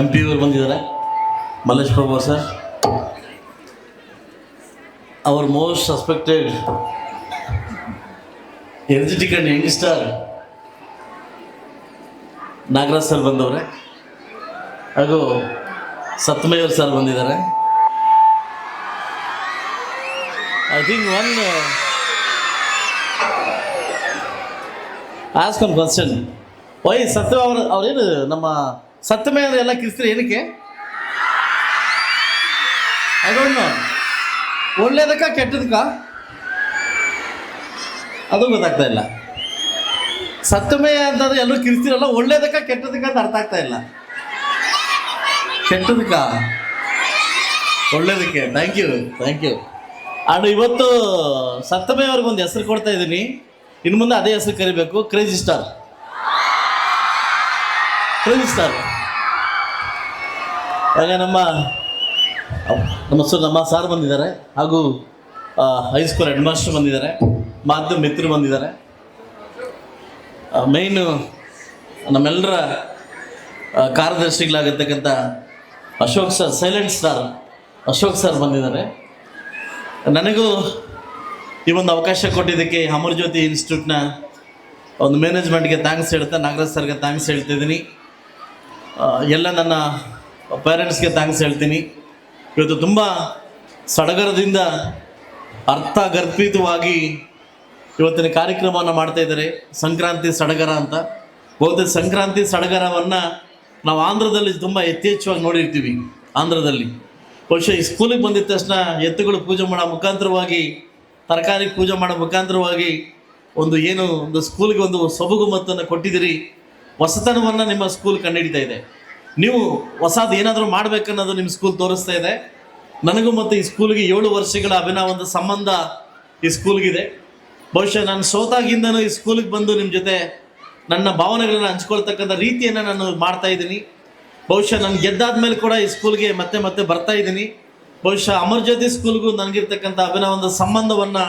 M P ಇವರು ಬಂದಿದ್ದಾರೆ. Mallesh Prabhu sir. Our most suspected energetic and youngster Nagaraj sir ಬಂದವ್ರೆ. ಹಾಗೂ ಸತ್ಮಯ್ಯವ್ರ ಸರ್ ಬಂದಿದ್ದಾರೆ. I think one ask one question why Satya ಅವ್ರ ಅವ್ರೇನು ನಮ್ಮ ಸತ್ಯಮಯ ಮೇಲೆ ಎಲ್ಲ ಕಿರಿಸ್ತಾರೆ? ಏನಕ್ಕೆ? ಐ ಡೋಂಟ್ ನೋ ಒಳ್ಳೇದಕ್ಕ ಕೆಟ್ಟದಕ್ಕ? ಅದು ಗೊತ್ತಾಗ್ತಾ ಇಲ್ಲ. ಸತ್ತಮೇ ಅಂತಂದ್ರೆ ಎಲ್ಲರೂ ಕಿರಿಸ್ತಿರಲ್ಲ, ಒಳ್ಳೇದಕ್ಕ ಕೆಟ್ಟದಕ್ಕ ಅಂತ ಅರ್ಥ ಆಗ್ತಾ ಇಲ್ಲ. ಕೆಟ್ಟದಕ್ಕ? ಒಳ್ಳೇದಕ್ಕೆ. Thank you thank you and ಇವತ್ತು ಸತ್ತಮೇ ಒಂದು ಹೆಸರು ಕೊಡ್ತಾ ಇದ್ದೀನಿ. ಇನ್ನು ಮುಂದೆ ಅದೇ ಹೆಸರು ಕರಿಬೇಕು. ಕ್ರೇಜಿ ಸ್ಟಾರ್ ಕ್ರೇಜಿ ಸ್ಟಾರ್ ಆಗ ನಮ್ಮ ನಮ್ಮ ಸರ್, ನಮ್ಮ ಸಾರ್ ಬಂದಿದ್ದಾರೆ. ಹಾಗೂ ಹೈಸ್ಕೂಲ್ ಹೆಡ್ ಮಾಸ್ಟರ್ ಬಂದಿದ್ದಾರೆ. ಮಾಧ್ಯಮ ಮಿತ್ರರು ಬಂದಿದ್ದಾರೆ. ಮೇಯ್ನು ನಮ್ಮೆಲ್ಲರ ಕಾರ್ಯದರ್ಶಿಗಳಾಗಿರ್ತಕ್ಕಂಥ Ashok sir silent star Ashok sir ಬಂದಿದ್ದಾರೆ. ನನಗೂ ಈ ಒಂದು ಅವಕಾಶ ಕೊಟ್ಟಿದ್ದಕ್ಕೆ ಅಮರ್ ಜ್ಯೋತಿ ಇನ್ಸ್ಟಿಟ್ಯೂಟ್ನ ಒಂದು ಮ್ಯಾನೇಜ್ಮೆಂಟ್ಗೆ ಥ್ಯಾಂಕ್ಸ್ ಹೇಳ್ತಾ, ನಾಗರಾಜ್ ಸರ್ಗೆ ಥ್ಯಾಂಕ್ಸ್ ಹೇಳ್ತಿದ್ದೀನಿ ಎಲ್ಲ ನನ್ನ ಪೇರೆಂಟ್ಸ್ಗೆ ಥ್ಯಾಂಕ್ಸ್ ಹೇಳ್ತೀನಿ. ಇವತ್ತು ತುಂಬ ಸಡಗರದಿಂದ ಅರ್ಥಗರ್ಭಿತವಾಗಿ ಇವತ್ತಿನ ಕಾರ್ಯಕ್ರಮವನ್ನು ಮಾಡ್ತಾ ಇದ್ದಾರೆ. ಸಂಕ್ರಾಂತಿ ಸಡಗರ ಅಂತ. ಬಹುತೇಕ ಸಂಕ್ರಾಂತಿ ಸಡಗರವನ್ನು ನಾವು ಆಂಧ್ರದಲ್ಲಿ ತುಂಬ ಯಥೇಚ್ಛವಾಗಿ ನೋಡಿರ್ತೀವಿ. ಆಂಧ್ರದಲ್ಲಿ. ಬಹುಶಃ ಈ ಸ್ಕೂಲಿಗೆ ಬಂದಿದ ತಕ್ಷಣ ಎತ್ತುಗಳು ಪೂಜೆ ಮಾಡೋ ಮುಖಾಂತರವಾಗಿ, ತರಕಾರಿ ಪೂಜೆ ಮಾಡೋ ಮುಖಾಂತರವಾಗಿ ಒಂದು ಏನು, ಒಂದು ಸ್ಕೂಲ್ಗೆ ಒಂದು ಸೊಬಗು ಮತ್ತನ್ನು ಕೊಟ್ಟಿದ್ದೀರಿ. ಹೊಸತನವನ್ನು ನಿಮ್ಮ ಸ್ಕೂಲ್ ಕಂಡುಹಿಡಿತಾ ಇದೆ. ನೀವು ಹೊಸದು ಏನಾದರೂ ಮಾಡಬೇಕನ್ನೋದು ನಿಮ್ಮ ಸ್ಕೂಲ್ ತೋರಿಸ್ತಾ ಇದೆ. ನನಗೂ ಮತ್ತು ಈ ಸ್ಕೂಲ್ಗೆ ಏಳು ವರ್ಷಗಳ ಅಭಿನವ ಒಂದು ಸಂಬಂಧ ಈ ಸ್ಕೂಲ್ಗಿದೆ ಬಹುಶಃ ನಾನು ಸೋತಾಗಿಂದನೂ ಈ ಸ್ಕೂಲಿಗೆ ಬಂದು ನಿಮ್ಮ ಜೊತೆ ನನ್ನ ಭಾವನೆಗಳನ್ನ ಹಂಚ್ಕೊಳ್ತಕ್ಕಂಥ ರೀತಿಯನ್ನು ನಾನು ಮಾಡ್ತಾ ಇದ್ದೀನಿ. ಬಹುಶಃ ನಾನು ಗೆದ್ದಾದ ಮೇಲೆ ಕೂಡ ಈ ಸ್ಕೂಲ್ಗೆ ಮತ್ತೆ ಮತ್ತೆ ಬರ್ತಾ ಇದ್ದೀನಿ. ಬಹುಶಃ ಅಮರ್ ಜ್ಯೋತಿ ಸ್ಕೂಲ್ಗೂ ನನಗಿರ್ತಕ್ಕಂಥ ಅಭಿನವ ಒಂದು ಸಂಬಂಧವನ್ನು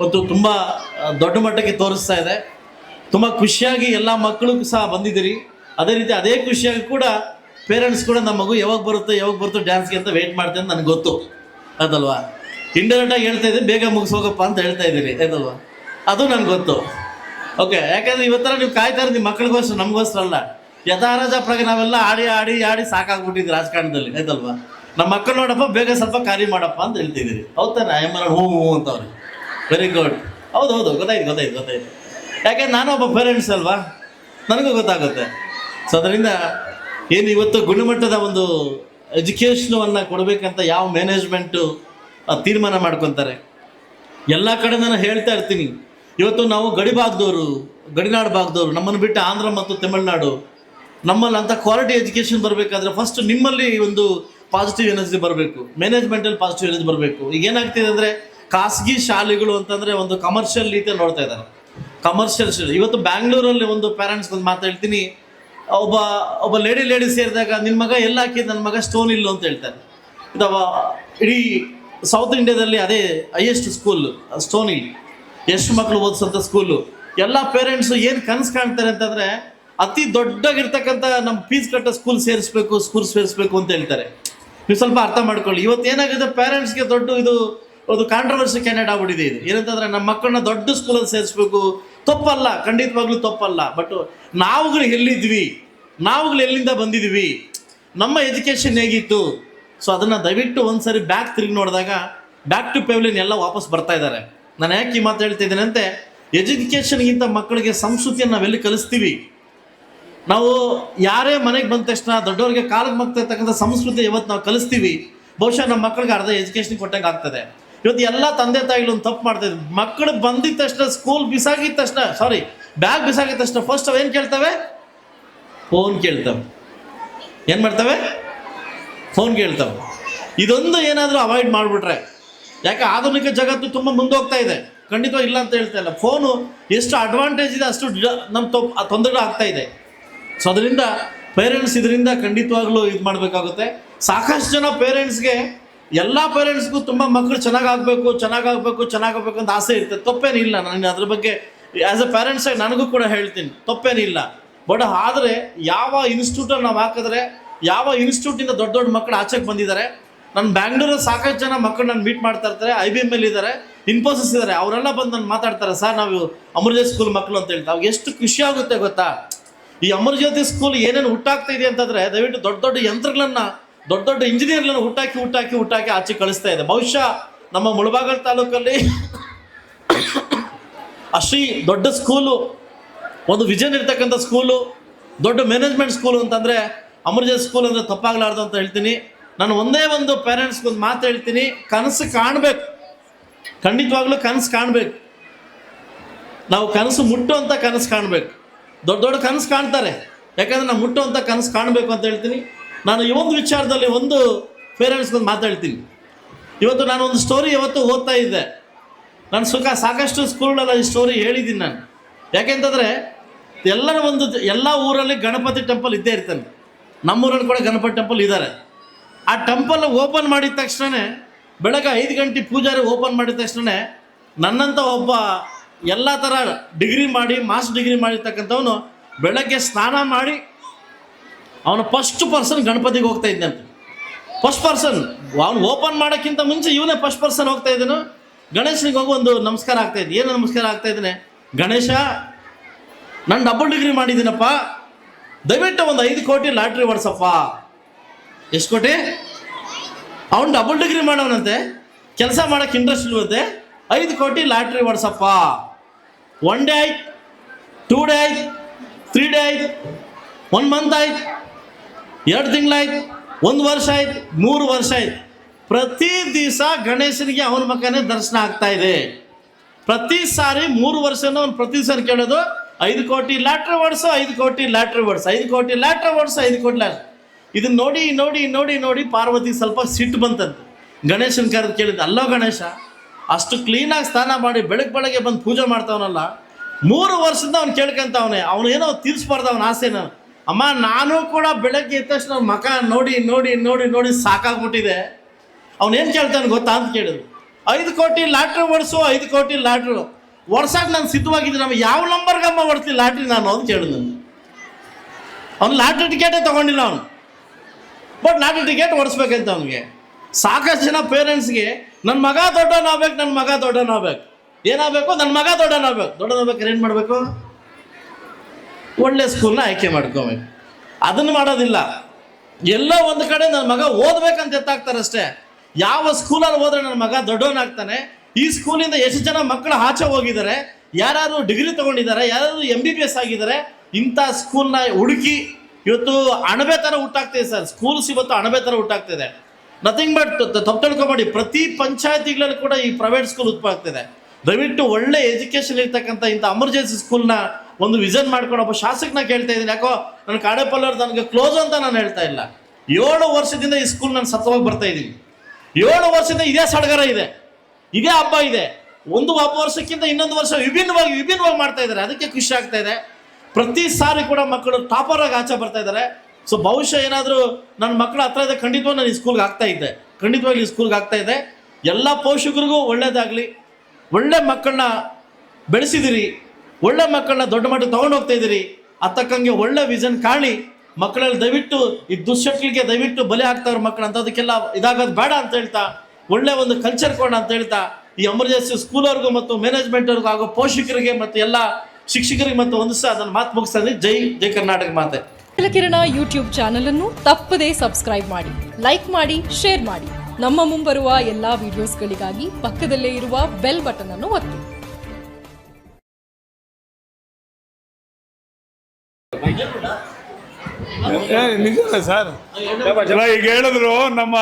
ಒಂದು ತುಂಬ ದೊಡ್ಡ ಮಟ್ಟಕ್ಕೆ ತೋರಿಸ್ತಾ ಇದೆ. ತುಂಬ ಖುಷಿಯಾಗಿ ಎಲ್ಲ ಮಕ್ಕಳಿಗೂ ಸಹ ಬಂದಿದ್ದೀರಿ. ಅದೇ ರೀತಿ ಅದೇ ಖುಷಿಯಾಗಿ ಕೂಡ ಪೇರೆಂಟ್ಸ್ ಕೂಡ ನಮ್ಮ ಮಗು ಯಾವಾಗ ಬರುತ್ತೆ, ಯಾವಾಗ ಬರುತ್ತೋ ಡ್ಯಾನ್ಸ್ಗೆ ಅಂತ ವೆಯ್ಟ್ ಮಾಡ್ತೀನಿ ನನಗೆ ಗೊತ್ತು. ಅದಲ್ವಾ? ಇಂಡೈರೆಕ್ಟಾಗಿ ಹೇಳ್ತಾ ಇದ್ದೀನಿ, ಬೇಗ ಮುಗಿಸೋಗಪ್ಪ ಅಂತ ಹೇಳ್ತಾ ಇದ್ದೀನಿ, ಅದಲ್ವಾ? ಅದು ನನಗೆ ಗೊತ್ತು. ಓಕೆ ಯಾಕಂದ್ರೆ ಇವತ್ತರ ನೀವು ಕಾಯ್ತಾ ಇರೋದು ನಿಮ್ಮ ಮಕ್ಕಳಿಗೋಸ್ಕರ ನಮಗೋಸ್ಕರ ಅಲ್ಲ. ಯಥಾರಾಜ ಪ್ರಗ ನಾವೆಲ್ಲ ಆಡಿ ಆಡಿ ಆಡಿ ಸಾಕಾಗ್ಬಿಟ್ಟಿದ್ದು ರಾಜಕಾರಣದಲ್ಲಿ, ಆಯ್ತಲ್ವಾ? ನಮ್ಮ ಮಕ್ಕಳು ನೋಡಪ್ಪ, ಬೇಗ ಸ್ವಲ್ಪ ಕಾರ್ಯ ಮಾಡಪ್ಪ ಅಂತ ಹೇಳ್ತಿದ್ದೀರಿ ಹೌದಾನೆ ಅಯ್ಯಮ್ಮನ ಹೂ ಹ್ಞೂ ಅವ್ರಿಗೆ ವೆರಿ ಗುಡ್ ಹೌದು ಹೌದು, ಗೊತ್ತಾಯ್ತು ಗೊತ್ತಾಯ್ತು ಗೊತ್ತಾಯ್ತು. ಯಾಕಂದ್ರೆ ನಾನು ಒಬ್ಬ ಪೇರೆಂಟ್ಸ್ ಅಲ್ವಾ? ನನಗೂ ಗೊತ್ತಾಗುತ್ತೆ. ಸೊ ಅದರಿಂದ ಏನು ಇವತ್ತು ಗುಣಮಟ್ಟದ ಒಂದು ಎಜುಕೇಷನನ್ನು ಕೊಡಬೇಕಂತ ಯಾವ ಮ್ಯಾನೇಜ್ಮೆಂಟು ತೀರ್ಮಾನ ಮಾಡ್ಕೊತಾರೆ? ಎಲ್ಲ ಕಡೆ ನಾನು ಹೇಳ್ತಾ ಇರ್ತೀನಿ. ಇವತ್ತು ನಾವು ಗಡಿ ಭಾಗದವರು ಗಡಿನಾಡು ಭಾಗದವರು, ನಮ್ಮನ್ನು ಬಿಟ್ಟು ಆಂಧ್ರ ಮತ್ತು ತಮಿಳುನಾಡು, ನಮ್ಮಲ್ಲಿ ಅಂತ ಕ್ವಾಲಿಟಿ ಎಜುಕೇಷನ್ ಬರಬೇಕಾದ್ರೆ ಫಸ್ಟ್ ನಿಮ್ಮಲ್ಲಿ ಒಂದು ಪಾಸಿಟಿವ್ ಎನರ್ಜಿ ಬರಬೇಕು. ಮ್ಯಾನೇಜ್ಮೆಂಟಲ್ಲಿ ಪಾಸಿಟಿವ್ ಎನರ್ಜಿ ಬರಬೇಕು. ಈಗ ಏನಾಗ್ತಿದೆ ಅಂದರೆ ಖಾಸಗಿ ಶಾಲೆಗಳು ಅಂತಂದರೆ ಒಂದು ಕಮರ್ಷಿಯಲ್ ರೀತಿಯಲ್ಲಿ ನೋಡ್ತಾ ಇದ್ದಾರೆ. ಕಮರ್ಷಿಯಲ್ ಶಾಲೆ. ಇವತ್ತು ಬ್ಯಾಂಗ್ಳೂರಲ್ಲಿ ಒಂದು ಪೇರೆಂಟ್ಸ್ ಒಂದು ಮಾತು ಹೇಳ್ತೀನಿ ಒಬ್ಬ ಒಬ್ಬ ಲೇಡಿ ಲೇಡಿ ಸೇರಿದಾಗ ನಿನ್ನ ಮಗ ಎಲ್ಲ ಹಾಕಿ ನನ್ನ ಮಗ ಸ್ಟೋನ್ ಇಲ್ಲ ಅಂತ ಹೇಳ್ತಾರೆ ಅಥವಾ ಇಡೀ ಸೌತ್ ಇಂಡಿಯಾದಲ್ಲಿ ಅದೇ ಹೈಯೆಸ್ಟ್ ಸ್ಕೂಲ್ ಸ್ಟೋನ್ ಇಲ್ ಎಷ್ಟು ಮಕ್ಕಳು ಓದಿಸೋಂಥ ಸ್ಕೂಲು ಎಲ್ಲ ಪೇರೆಂಟ್ಸು ಏನು ಕನಸು ಕಾಣ್ತಾರೆ ಅಂತಂದರೆ ಅತಿ ದೊಡ್ಡಾಗಿರ್ತಕ್ಕಂಥ ನಮ್ಮ ಫೀಸ್ ಕಟ್ಟೋ ಸ್ಕೂಲ್ ಸೇರಿಸ್ಬೇಕು ಸ್ಕೂಲ್ ಸೇರಿಸ್ಬೇಕು ಅಂತ ಹೇಳ್ತಾರೆ. ನೀವು ಸ್ವಲ್ಪ ಅರ್ಥ ಮಾಡ್ಕೊಳ್ಳಿ. ಇವತ್ತು ಏನಾಗಿದೆ? ಪೇರೆಂಟ್ಸ್ಗೆ ದೊಡ್ಡ ಇದು, ಒಂದು ಕಾಂಟ್ರವರ್ಸಿ ಕ್ಯಾಂಡಿಡೇಟ್ ಆಗ್ಬಿಟ್ಟಿದೆ ಇದು. ಏನಂತಂದ್ರೆ ನಮ್ಮ ಮಕ್ಕಳನ್ನ ದೊಡ್ಡ ಸ್ಕೂಲಲ್ಲಿ ಸೇರಿಸ್ಬೇಕು ತಪ್ಪಲ್ಲ, ಖಂಡಿತವಾಗ್ಲೂ ತಪ್ಪಲ್ಲ. ಬಟ್ ನಾವುಗಳು ಎಲ್ಲಿದ್ವಿ? ನಾವುಗಳು ಎಲ್ಲಿಂದ ಬಂದಿದ್ವಿ? ನಮ್ಮ ಎಜುಕೇಷನ್ ಹೇಗಿತ್ತು? ಸೊ ಅದನ್ನು ದಯವಿಟ್ಟು ಒಂದ್ಸರಿ ಬ್ಯಾಕ್ ತಿರುಗಿ ನೋಡಿದಾಗ ಬ್ಯಾಕ್ ಟು ಪೆವ್ಲಿನ್ ಎಲ್ಲ ವಾಪಸ್ ಬರ್ತಾ ಇದ್ದಾರೆ. ನಾನು ಯಾಕೆ ಈ ಮಾತು ಹೇಳ್ತಿದ್ದೇನೆ ಅಂತೆ ಎಜುಕೇಷನ್ಗಿಂತ ಮಕ್ಕಳಿಗೆ ಸಂಸ್ಕೃತಿಯನ್ನು ನಾವೆಲ್ಲಿ ಕಲಿಸ್ತೀವಿ? ನಾವು ಯಾರೇ ಮನೆಗೆ ಬಂದ ತಕ್ಷಣ, ದೊಡ್ಡವರಿಗೆ ಕಾಲಕ್ಕೆ ಮಗ್ತಾ ಇರ್ತಕ್ಕಂಥ ಸಂಸ್ಕೃತಿ ಇವತ್ತು ನಾವು ಕಲಿಸ್ತೀವಿ? ಬಹುಶಃ ನಮ್ಮ ಮಕ್ಕಳಿಗೆ ಅರ್ಧ ಎಜುಕೇಷನ್ ಕೊಟ್ಟಂಗೆ ಆಗ್ತದೆ. ಇವತ್ತು ಎಲ್ಲ ತಂದೆ ತಾಯಿಗಳು ತಪ್ಪು ಮಾಡ್ತಾ ಇದ್ರು. ಮಕ್ಕಳು ಬಂದಿದ ತಕ್ಷಣ ಸ್ಕೂಲ್ ಬಿಸಾಗಿದ ತಕ್ಷಣ ಸಾರಿ ಬ್ಯಾಗ್ ಬಿಸಾಗಿದ ತಕ್ಷಣ ಫಸ್ಟ್ ಅವ್ ಏನು ಕೇಳ್ತವೆ? ಫೋನ್ ಕೇಳ್ತವೆ. ಏನು ಮಾಡ್ತವೆ? ಫೋನ್ ಕೇಳ್ತವೆ. ಇದೊಂದು ಏನಾದರೂ ಅವಾಯ್ಡ್ ಮಾಡಿಬಿಟ್ರೆ. ಯಾಕೆ ಆಧುನಿಕ ಜಗತ್ತು ತುಂಬ ಮುಂದೋಗ್ತಾ ಇದೆ. ಖಂಡಿತ ಇಲ್ಲ ಅಂತ ಹೇಳ್ತಾ ಇಲ್ಲ. ಫೋನು ಎಷ್ಟು ಅಡ್ವಾಂಟೇಜ್ ಇದೆ, ಅಷ್ಟು ನಮ್ಮ ತೊಂದರೆಗಳು ಆಗ್ತಾ ಇದೆ. ಸೊ ಅದರಿಂದ ಪೇರೆಂಟ್ಸ್ ಇದರಿಂದ ಖಂಡಿತವಾಗ್ಲೂ ಇದು ಮಾಡಬೇಕಾಗುತ್ತೆ. ಸಾಕಷ್ಟು ಜನ ಪೇರೆಂಟ್ಸ್ಗೆ ಎಲ್ಲ ಪೇರೆಂಟ್ಸ್ಗೂ ತುಂಬ ಮಕ್ಕಳು ಚೆನ್ನಾಗಾಗಬೇಕು ಚೆನ್ನಾಗಾಗಬೇಕು ಚೆನ್ನಾಗಬೇಕು ಅಂತ ಆಸೆ ಇರುತ್ತೆ. ತಪ್ಪೇನಿಲ್ಲ, ನಾನು ಅದ್ರ ಬಗ್ಗೆ ಆ್ಯಸ್ ಎ ಪೇರೆಂಟ್ಸಾಗಿ ನನಗೂ ಕೂಡ ಹೇಳ್ತೀನಿ. ತಪ್ಪೇನಿಲ್ಲ. ಬಟ್ ಆದರೆ ಯಾವ ಇನ್ಸ್ಟಿಟ್ಯೂಟಲ್ಲಿ ನಾವು ಹಾಕಿದ್ರೆ, ಯಾವ ಇನ್ಸ್ಟಿಟ್ಯೂಟಿಂದ ದೊಡ್ಡ ದೊಡ್ಡ ಮಕ್ಕಳು ಆಚೆಗೆ ಬಂದಿದ್ದಾರೆ, ನಾನು ಬ್ಯಾಂಗ್ಳೂರಲ್ಲಿ ಸಾಕಷ್ಟು ಜನ ಮಕ್ಕಳು ನಾನು ಮೀಟ್ ಮಾಡ್ತಾ ಇರ್ತಾರೆ ಐ ಬಿ ಎಂ ಎಲ್ ಇದ್ದಾರೆ ಇನ್ಫೋಸಿಸ್ ಇದ್ದಾರೆ, ಅವರೆಲ್ಲ ಬಂದು ನಾನು ಮಾತಾಡ್ತಾರೆ, ಸರ್, ನಾವು ಅಮೃತ ಸ್ಕೂಲ್ ಮಕ್ಕಳು ಅಂತ ಹೇಳ್ತಾ. ಎಷ್ಟು ಖುಷಿ ಆಗುತ್ತೆ ಗೊತ್ತಾ? ಈ ಅಮರಜ್ಯೋತಿ ಸ್ಕೂಲ್ ಏನೇನು ಹುಟ್ಟಾಗ್ತಾ ಇದೆ ಅಂತಂದ್ರೆ, ದಯವಿಟ್ಟು ದೊಡ್ಡ ದೊಡ್ಡ ಯಂತ್ರಗಳನ್ನ ದೊಡ್ಡ ದೊಡ್ಡ ಇಂಜಿನಿಯರ್ಗಳನ್ನು ಹುಟ್ಟಾಕಿ ಹುಟ್ಟಾಕಿ ಹುಟ್ಟಾಕಿ ಆಚೆ ಕಳಿಸ್ತಾ ಇದೆ. ಬಹುಶಃ ನಮ್ಮ ಮುಳಬಾಗಲ್ ತಾಲೂಕಲ್ಲಿ ಅಶ್ರೀ ದೊಡ್ಡ ಸ್ಕೂಲು ಒಂದು ವಿಜನ್ ಇರ್ತಕ್ಕಂಥ ಸ್ಕೂಲು ದೊಡ್ಡ ಮ್ಯಾನೇಜ್ಮೆಂಟ್ ಸ್ಕೂಲು ಅಂತಂದರೆ ಅಮರ್ಜೆನ್ಸಿ ಸ್ಕೂಲ್ ಅಂದರೆ ತಪ್ಪಾಗಲಾರ್ದು ಅಂತ ಹೇಳ್ತೀನಿ. ನಾನು ಒಂದೇ ಒಂದು ಪೇರೆಂಟ್ಸ್ಗೆ ಒಂದು ಮಾತು ಹೇಳ್ತೀನಿ. ಕನಸು ಕಾಣಬೇಕು. ಖಂಡಿತವಾಗ್ಲೂ ಕನಸು ಕಾಣಬೇಕು. ನಾವು ಕನಸು ಅಂತ ಕನಸು ಕಾಣಬೇಕು. ದೊಡ್ಡ ದೊಡ್ಡ ಕನಸು ಕಾಣ್ತಾರೆ. ಯಾಕಂದ್ರೆ ನಾವು ಮುಟ್ಟುವಂಥ ಕನಸು ಕಾಣಬೇಕು ಅಂತ ಹೇಳ್ತೀನಿ. ನಾನು ಈ ಒಂದು ವಿಚಾರದಲ್ಲಿ ಒಂದು ಪೇರೆಂಟ್ಸ್ಗೊಂದು ಮಾತಾಡ್ತೀನಿ. ಇವತ್ತು ನಾನು ಒಂದು ಸ್ಟೋರಿ ಇವತ್ತು ಓದ್ತಾ ಇದ್ದೆ. ನಾನು ಸುಖ, ಸಾಕಷ್ಟು ಸ್ಕೂಲ್ಗಳಲ್ಲಿ ಈ ಸ್ಟೋರಿ ಹೇಳಿದ್ದೀನಿ ನಾನು. ಯಾಕೆಂತಂದರೆ ಎಲ್ಲರ ಒಂದು ಎಲ್ಲ ಊರಲ್ಲಿ ಗಣಪತಿ ಟೆಂಪಲ್ ಇದ್ದೇ ಇರ್ತಾನೆ ನಮ್ಮೂರಲ್ಲಿ ಕೂಡ ಗಣಪತಿ ಟೆಂಪಲ್ ಇದ್ದಾರೆ ಆ ಟೆಂಪಲ್ ಓಪನ್ ಮಾಡಿದ ತಕ್ಷಣ ಬೆಳಗ್ಗೆ ಐದು ಗಂಟೆ ಪೂಜಾರಿ ಓಪನ್ ಮಾಡಿದ ತಕ್ಷಣ ನನ್ನಂಥ ಒಬ್ಬ ಎಲ್ಲ ಥರ ಡಿಗ್ರಿ ಮಾಡಿ ಮಾಸ್ಟರ್ ಡಿಗ್ರಿ ಮಾಡಿರ್ತಕ್ಕಂಥವನು ಬೆಳಗ್ಗೆ ಸ್ನಾನ ಮಾಡಿ ಅವನು ಫಸ್ಟ್ ಪರ್ಸನ್ ಗಣಪತಿಗೆ ಹೋಗ್ತಾ ಇದ್ದಂತ ಫಸ್ಟ್ ಪರ್ಸನ್ ಅವನು ಓಪನ್ ಮಾಡೋಕ್ಕಿಂತ ಮುಂಚೆ ಇವನೇ ಫಸ್ಟ್ ಪರ್ಸನ್ ಹೋಗ್ತಾ ಇದ್ದಾನು. ಗಣೇಶನಿಗೆ ಹೋಗಿ ಒಂದು ನಮಸ್ಕಾರ ಆಗ್ತಾ ಇದ್ದೆ. ಏನು ನಮಸ್ಕಾರ ಆಗ್ತಾ ಇದ್ದಾನೆ? ಗಣೇಶ, ನಾನು ಡಬಲ್ ಡಿಗ್ರಿ ಮಾಡಿದ್ದೀನಪ್ಪ. ದಯವಿಟ್ಟು ಒಂದು ಐದು ಕೋಟಿ ಲಾಟ್ರಿ ಹೊಡ್ಸಪ್ಪ ಎಷ್ಟು ಕೋಟಿ? ಅವ್ನು ಡಬಲ್ ಡಿಗ್ರಿ ಮಾಡೋನಂತೆ. ಕೆಲಸ ಮಾಡೋಕ್ಕೆ ಇಂಟ್ರೆಸ್ಟ್ ಇಲ್ವಂತೆ. ಐದು ಕೋಟಿ ಲಾಟ್ರಿ ಹೊಡ್ಸಪ್ಪ ಒನ್ ಡೇ ಆಯ್ತು ಟೂ ಡೇ ಆಯ್ತು ತ್ರೀ ಡೇ ಆಯ್ತು ಒನ್ ಮಂತ್ ಆಯ್ತು. ಎರಡು ತಿಂಗಳಾಯ್ತು, ಒಂದು ವರ್ಷ ಆಯ್ತು, ಮೂರು ವರ್ಷ ಆಯ್ತು. ಪ್ರತಿ ದಿವಸ ಗಣೇಶನಿಗೆ ಅವನ ಮಕ್ಕನೇ ದರ್ಶನ ಆಗ್ತಾ ಇದೆ. ಪ್ರತಿ ಸಾರಿ ಮೂರು ವರ್ಷನೂ ಅವ್ನು ಪ್ರತಿ ಸಾರಿ ಕೇಳೋದು, ಐದು ಕೋಟಿ ಲ್ಯಾಟ್ರಿ ಓಡಿಸು, ಐದು ಕೋಟಿ ಲ್ಯಾಟ್ರಿ ಓಡಿಸು, ಐದು ಕೋಟಿ ಲ್ಯಾಟ್ರಿ ಓಡಿಸು, ಐದು ಕೋಟಿ ಲ್ಯಾಟ್ರಿ ಇದನ್ನ ನೋಡಿ ನೋಡಿ ನೋಡಿ ನೋಡಿ ಪಾರ್ವತಿ ಸ್ವಲ್ಪ ಸಿಟ್ಟು ಬಂತಂತೆ. ಗಣೇಶನ ಕರೆದು ಕೇಳಿದ್ದು, ಅಲ್ಲೋ ಗಣೇಶ, ಅಷ್ಟು ಕ್ಲೀನಾಗಿ ಸ್ನಾನ ಮಾಡಿ ಬೆಳಗ್ಗೆ ಬೆಳಗ್ಗೆ ಬಂದು ಪೂಜೆ ಮಾಡ್ತಾವನಲ್ಲ, ಮೂರು ವರ್ಷದಿಂದ ಅವ್ನು ಕೇಳ್ಕೊಂತವನೇ ಅವನು ಏನೋ ತೀರಿಸ್ಬಾರ್ದು ಅವನ ಆಸೆನ. ಅಮ್ಮ, ನಾನು ಕೂಡ ಬೆಳಗ್ಗೆ ಎದ್ದ ತಕ್ಷಣ ಮಕ ನೋಡಿ ನೋಡಿ ನೋಡಿ ನೋಡಿ ಸಾಕಾಗ್ಬಿಟ್ಟಿದೆ. ಅವನೇನು ಕೇಳ್ತಾನೆ ಗೊತ್ತಾ ಅಂತ ಕೇಳಿದ್ರು. ಐದು ಕೋಟಿ ಲಾಟ್ರಿ ಓಡಿಸು, ಐದು ಕೋಟಿ ಲಾಟ್ರಿ. ಓಡ್ಸಕ್ಕೆ ನಾನು ಸಿದ್ಧವಾಗಿದ್ದೀನಿ. ನಮ್ಮ ಯಾವ ನಂಬರ್ಗಮ್ಮ ಓಡಿಸ್ಲಿ ಲಾಟ್ರಿ ನಾನು ಅಂತ ಕೇಳಿದ್ನು ಅವ್ನು. ಲಾಟ್ರಿ ಟಿಕೆಟೇ ತೊಗೊಂಡಿಲ್ಲ ಅವನು. ಬಟ್ ಲಾಟ್ರಿ ಟಿಕೆಟ್ ಓಡಿಸ್ಬೇಕಂತ ಅವನಿಗೆ. ಸಾಕಷ್ಟು ಜನ ಪೇರೆಂಟ್ಸ್ಗೆ ನನ್ನ ಮಗ ದೊಡ್ಡವನಾಗ್ಬೇಕು ನನ್ನ ಮಗ ದೊಡ್ಡವನಾಗ್ಬೇಕು. ಏನಾಗಬೇಕು? ನನ್ನ ಮಗ ದೊಡ್ಡನಾಗಬೇಕು ದೊಡ್ಡವನಾಗ್ಬೇಕಾದ್ರೆ ಏನು ಮಾಡಬೇಕು? ಒಳ್ಳೆ ಸ್ಕೂಲ್ನ ಆಯ್ಕೆ ಮಾಡ್ಕೋಬೇಕು. ಅದನ್ನು ಮಾಡೋದಿಲ್ಲ. ಎಲ್ಲೋ ಒಂದು ಕಡೆ ನನ್ನ ಮಗ ಓದ್ಬೇಕಂತ ಎತ್ತಾಗ್ತಾರಷ್ಟೇ ಯಾವ ಸ್ಕೂಲಲ್ಲಿ ಹೋದ್ರೆ ನನ್ನ ಮಗ ದೊಡ್ಡವನಾಗ್ತಾನೆ? ಈ ಸ್ಕೂಲಿಂದ ಎಷ್ಟು ಜನ ಮಕ್ಕಳು ಆಚೆ ಹೋಗಿದ್ದಾರೆ? ಯಾರು ಡಿಗ್ರಿ ತಗೊಂಡಿದ್ದಾರೆ? ಯಾರು ಎಂ ಬಿ ಬಿ ಎಸ್ ಆಗಿದ್ದಾರೆ? ಇಂಥ ಸ್ಕೂಲ್ನ ಹುಡುಕಿ ಇವತ್ತು ಅಣಬೆ ಥರ ಹುಟ್ಟಾಗ್ತಿದೆ ಸರ್. ಸ್ಕೂಲ್ಸ್ ಇವತ್ತು ಅಣಬೆ ಥರ ಹುಟ್ಟಾಗ್ತಿದೆ ನಥಿಂಗ್ ಬಟ್ ತಪ್ಪು ತಿಳ್ಕೊಬೇಡಿ ಪ್ರತಿ ಪಂಚಾಯತಿಗಳಲ್ಲಿ ಕೂಡ ಈ ಪ್ರೈವೇಟ್ ಸ್ಕೂಲ್ ಉತ್ಪಾಗ್ತಿದೆ ದಯವಿಟ್ಟು ಒಳ್ಳೆ ಎಜುಕೇಷನ್ ಇರ್ತಕ್ಕಂಥ ಇಂಥ ಎಮರ್ಜೆನ್ಸಿ ಸ್ಕೂಲ್ನ ಒಂದು ವಿಷನ್ ಮಾಡ್ಕೊಂಡು ಒಬ್ಬ ಶಾಸಕನ ಕೇಳ್ತಾ ಇದ್ದೀನಿ. ಯಾಕೋ ನನ್ನ ಕಾಡೇಪಲ್ಲವ್ರು ನನಗೆ ಕ್ಲೋಸ್ ಅಂತ ನಾನು ಹೇಳ್ತಾ ಇಲ್ಲ. ಏಳು ವರ್ಷದಿಂದ ಈ ಸ್ಕೂಲ್ ನಾನು ಸತ್ತವಾಗಿ ಬರ್ತಾ ಇದ್ದೀನಿ. ಏಳು ವರ್ಷದಿಂದ ಇದೇ ಸಡಗರ ಇದೆ. ಇದೇ ಹಬ್ಬ ಇದೆ. ಒಂದು ಹಬ್ಬ ವರ್ಷಕ್ಕಿಂತ ಇನ್ನೊಂದು ವರ್ಷ ವಿಭಿನ್ನವಾಗಿ ವಿಭಿನ್ನವಾಗಿ ಮಾಡ್ತಾ ಇದ್ದಾರೆ. ಅದಕ್ಕೆ ಖುಷಿ ಆಗ್ತಾ ಇದೆ. ಪ್ರತಿ ಸಾರಿ ಕೂಡ ಮಕ್ಕಳು ಟಾಪರ್ ಆಗಿ ಆಚೆ ಬರ್ತಾ ಇದ್ದಾರೆ. ಸೊ ಬಹುಶಃ ಏನಾದರೂ ನನ್ನ ಮಕ್ಕಳ ಹತ್ರ ಇದೆ ಖಂಡಿತವಾಗಿ ನಾನು ಈ ಸ್ಕೂಲ್ಗೆ ಆಗ್ತಾ ಇದ್ದೆ. ಖಂಡಿತವಾಗಿ ಈ ಸ್ಕೂಲ್ಗೆ ಆಗ್ತಾ ಇದೆ ಎಲ್ಲ ಪೋಷಕರಿಗೂ ಒಳ್ಳೇದಾಗಲಿ. ಒಳ್ಳೆ ಮಕ್ಕಳನ್ನ ಬೆಳೆಸಿದಿರಿ. ಒಳ್ಳೆ ಮಕ್ಕಳನ್ನ ದೊಡ್ಡ ಮಟ್ಟ ತಗೊಂಡು ಹೋಗ್ತಾ ಇದ್ದೀರಿ. ಅತ್ತಕ್ಕಂಗೆ ಒಳ್ಳೆ ವಿಷನ್ ಕಾಣಿ. ಮಕ್ಕಳಲ್ಲಿ ದಯವಿಟ್ಟು ಈ ದುಶ್ಚಟಗಳಿಗೆ ದಯವಿಟ್ಟು ಬಲಿ ಆಗ್ತಾವ್ರ ಮಕ್ಕಳು ಅಂಥದಕ್ಕೆಲ್ಲ ಇದಾಗೋದು ಬೇಡ ಅಂತ ಹೇಳ್ತಾ, ಒಳ್ಳೆ ಒಂದು ಕಲ್ಚರ್ ಕೊಡ ಅಂತ ಹೇಳ್ತಾ, ಈ ಎಮರ್ಜೆನ್ಸಿ ಸ್ಕೂಲವ್ರಿಗೂ ಮತ್ತು ಮ್ಯಾನೇಜ್ಮೆಂಟ್ವ್ರಿಗೂ ಹಾಗೂ ಪೋಷಕರಿಗೆ ಮತ್ತು ಎಲ್ಲ ಶಿಕ್ಷಕರಿಗೆ ಮತ್ತು ಒಂದು ಸಹ ಅದನ್ನು ಮಾತು ಮುಗಿಸ್ತಾ ಜೈ ಜೈ ಕರ್ನಾಟಕ ಮಾತೆ. ಕಿರಣ ಯೂಟ್ಯೂಬ್ ಚಾನಲ್ ಅನ್ನು ತಪ್ಪದೇ ಸಬ್ಸ್ಕ್ರೈಬ್ ಮಾಡಿ ಲೈಕ್ ಮಾಡಿ ಶೇರ್ ಮಾಡಿ. ನಮ್ಮ ಮುಂಬರುವ ಎಲ್ಲಾ ವಿಡಿಯೋಸ್ಗಳಿಗಾಗಿ ಪಕ್ಕದಲ್ಲೇ ಇರುವ ಬೆಲ್ ಬಟನ್ ಅನ್ನು ಒತ್ತಿ. ಸರ್. ಈಗ ಹೇಳಿದ್ರು ನಮ್ಮ